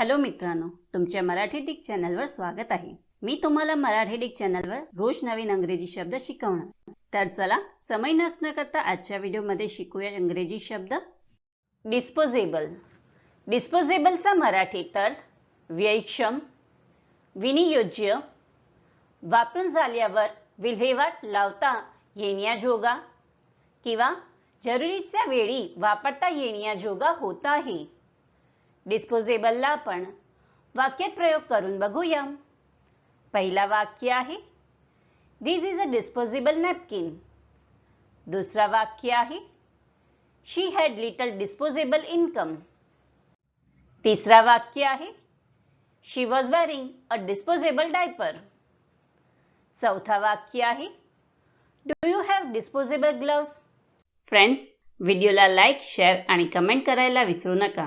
Hello मित्रांनो तुमच्या Marathi Dick चॅनलवर स्वागत आहे. मी तुम्हाला मराठी डिक चॅनलवर रोज नवीन अंग्रेजी शब्द शिकवणार. तर चला समय नसणं करता आजच्या व्हिडिओमध्ये शिकूया इंग्रजी शब्द. डिस्पोजेबल डिस्पोजेबलचा मराठी तर व्ययक्षम विनियोज्य वापरून झाल्यावर विल्हेवाट लावता येण्याजोगा किंवा जरुरीच्या वेळी वापरता येण्याजोगा होत आहे. डिस्पोजेबलला आपण वाक्यात प्रयोग करून बघूया. पहिला वाक्य आहे this is a disposable napkin दुसरा वाक्य आहे she had little disposable income तिसरा वाक्य आहे she was wearing a disposable diaper चौथा वाक्य आहे do you have disposable gloves friends व्हिडिओला लाईक शेअर आणि कमेंट करायला विसरू नका.